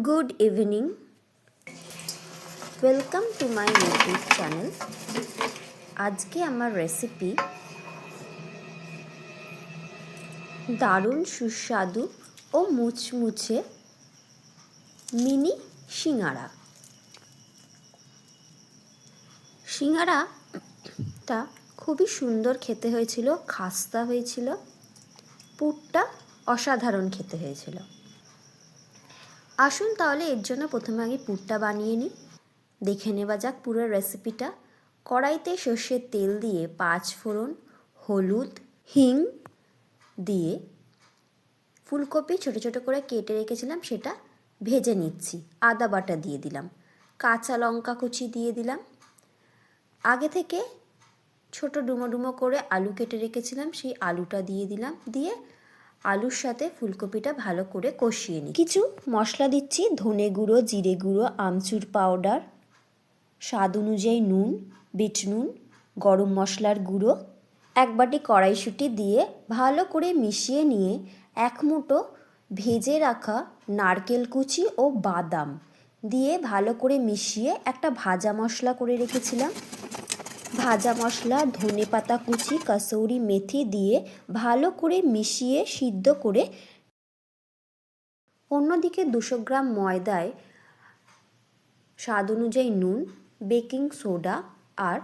Good evening. Welcome to my YouTube channel আজকে আমার recipe দারুণ সুস্বাদু ও মুচমুচে মিনি সিঙ্গারা। সিঙ্গারাটা খুবই সুন্দর খেতে হয়েছিল, খাস্তা হয়েছিল, পুরটা অসাধারণ খেতে হয়েছিল। আসুন তাহলে এর জন্য প্রথমে আগে পুরটা বানিয়ে নিই। দেখে নেওয়া যাক পুরো রেসিপিটা কড়াইতে সর্ষের তেল দিয়ে পাঁচ ফোড়ন হলুদ, হিং দিয়ে ফুলকপি ছোট ছোট করে কেটে রেখেছিলাম, সেটা ভেজে নিচ্ছি। আদা বাটা দিয়ে দিলাম, কাঁচা লঙ্কা কুচি দিয়ে দিলাম। আগে থেকে ছোট ডুমো ডুমো করে আলু কেটে রেখেছিলাম, সেই আলুটা দিয়ে দিলাম, দিয়ে আলুর সাথে ফুলকপিটা ভালো করে কষিয়ে নিই। কিছু মশলা দিচ্ছি, ধনে গুঁড়ো, জিরে গুঁড়ো, আমচুর পাউডার স্বাদ অনুযায়ী নুন, বিট নুন, গরম মশলার গুঁড়ো, এক বাটি কড়াইশুঁটি দিয়ে ভালো করে মিশিয়ে নিয়ে এক মুঠো ভেজে রাখা নারকেল কুচি ও বাদাম দিয়ে ভালো করে মিশিয়ে একটা ভাজা মশলা করে রেখেছিলাম। ভাজা মশলা, ধনে পাতা কুচি, কাসৌরি মেথি দিয়ে ভালো করে মিশিয়ে সিদ্ধ করে অন্যদিকে দুশো গ্রাম ময়দায় স্বাদ অনুযায়ী নুন, বেকিং সোডা আর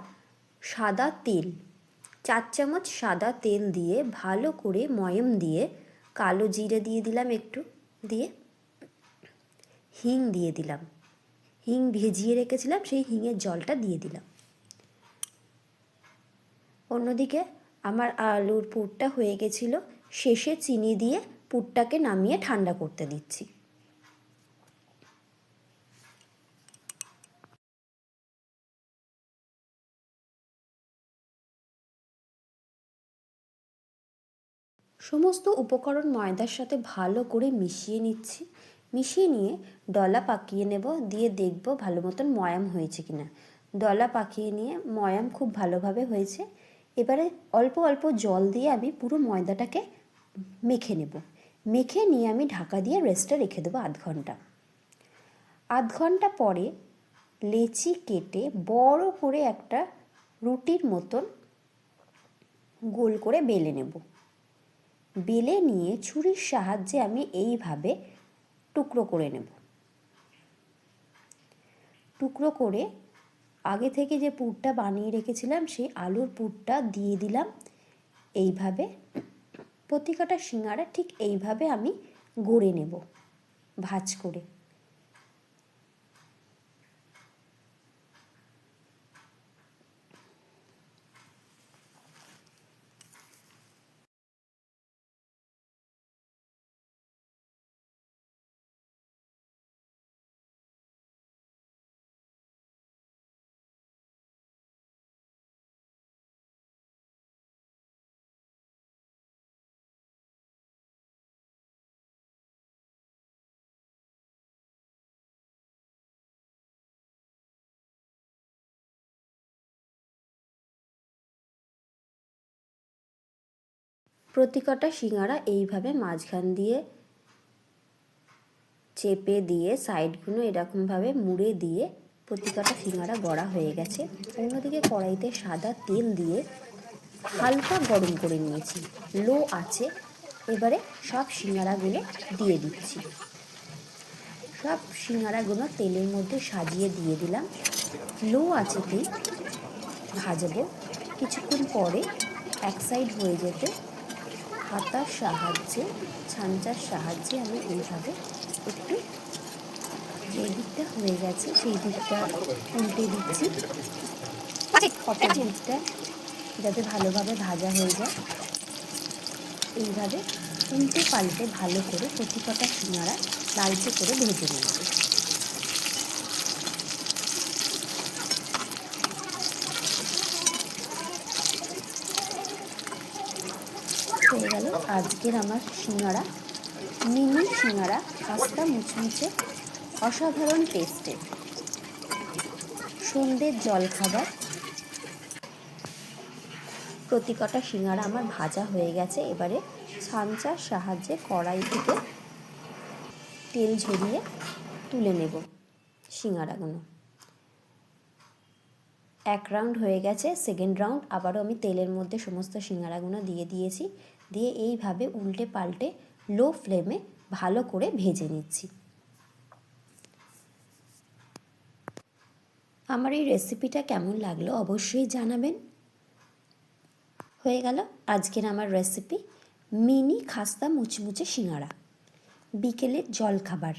সাদা তেল। চার চামচ সাদা তেল দিয়ে ভালো করে ময়ম দিয়ে কালো জিরে দিয়ে দিলাম একটু, দিয়ে হিং দিয়ে দিলাম। হিং ভেজিয়ে রেখেছিলাম, সেই হিঙের জলটা দিয়ে দিলাম। অন্যদিকে আমার আলুর পুরটা হয়ে গেছিল, শেষে চিনি দিয়ে পুরটাকে নামিয়ে ঠান্ডা করতে দিচ্ছি। সমস্ত উপকরণ ময়দার সাথে ভালো করে মিশিয়ে নিচ্ছি। মিশিয়ে নিয়ে ডলা পাকিয়ে নেব, দিয়ে দেখব ভালো মতন ময়াম হয়েছে কিনা। ডলা পাকিয়ে নিয়ে ময়াম খুব ভালোভাবে হয়েছে। এবারে অল্প অল্প জল দিয়ে আমি পুরো ময়দাটাকে মেখে নেব। মেখে নিয়ে আমি ঢাকা দিয়ে রেস্টে রেখে দেবো আধ ঘণ্টা। আধ ঘণ্টা পরে লেচি কেটে বড় করে একটা রুটির মতন গোল করে বেলে নেব। বেলে নিয়ে ছুরির সাহায্যে আমি এইভাবে টুকরো করে নেব। টুকরো করে আগে থেকে যে পুরটা বানিয়ে রেখেছিলাম, সেই আলুর পুরটা দিয়ে দিলাম। এইভাবে প্রতিকাটা শিঙাড়া ঠিক এইভাবে আমি গড়ে নেব, ভাজ করে। প্রতিকটা সিঙ্গারা এইভাবে মাঝখান দিয়ে চেপে দিয়ে, সাইডগুলো এরকমভাবে মুড়ে দিয়ে প্রতিকটা সিঙ্গারা গড়া হয়ে গেছে। অন্যদিকে কড়াইতে সাদা তেল দিয়ে হালকা গরম করে নিয়েছি। লো আছে, এবারে সব সিঙ্গারাগুলো দিয়ে দিচ্ছি। সব সিঙ্গারাগুলো তেলের মধ্যে সাজিয়ে দিয়ে দিলাম। লো আঁচেতেই ভাজবো। কিছুক্ষণ পরে এক সাইড হয়ে যেতে হাতার সাহায্যে ছাঞ্চার সাহায্যে আমি এইভাবে একটু যে দিকটা হয়ে গেছে সেই দিকটা উল্টে দিচ্ছি। অপর দিকটা যাতে ভালোভাবে ভাজা হয়ে যায়। এইভাবে উল্টে পাল্টে ভালো করে প্রতিকটা সিঙ্গারা লালচে করে ভেজে নিচ্ছি হয়ে গেল। আজকের আমার সিঙ্গারা, মিনি সিঙ্গারা খাস্তা মুচমুচে, অসাধারণ টেস্টে। সন্ধ্যের জল জলখাবার প্রতিকটা সিঙ্গারা আমার ভাজা হয়ে গেছে। এবারে ছাঞ্চার সাহায্যে কড়াই থেকে তেল ঝরিয়ে তুলে নেব সিঙ্গারাগুলো। এক রাউন্ড হয়ে গেছে। সেকেন্ড রাউন্ড আবারও আমি তেলের মধ্যে সমস্ত সিঙ্গারাগুলো দিয়ে দিয়েছি। দিয়ে এইভাবে উল্টে পাল্টে লো ফ্লেমে ভালো করে ভেজে নিচ্ছি। আমার এই রেসিপিটা কেমন লাগল অবশ্যই জানাবেন। হয়ে গেল আজকের আমার রেসিপি মিনি খাস্তা মুচমুচে সিঙাড়া বিকেলের জলখাবার।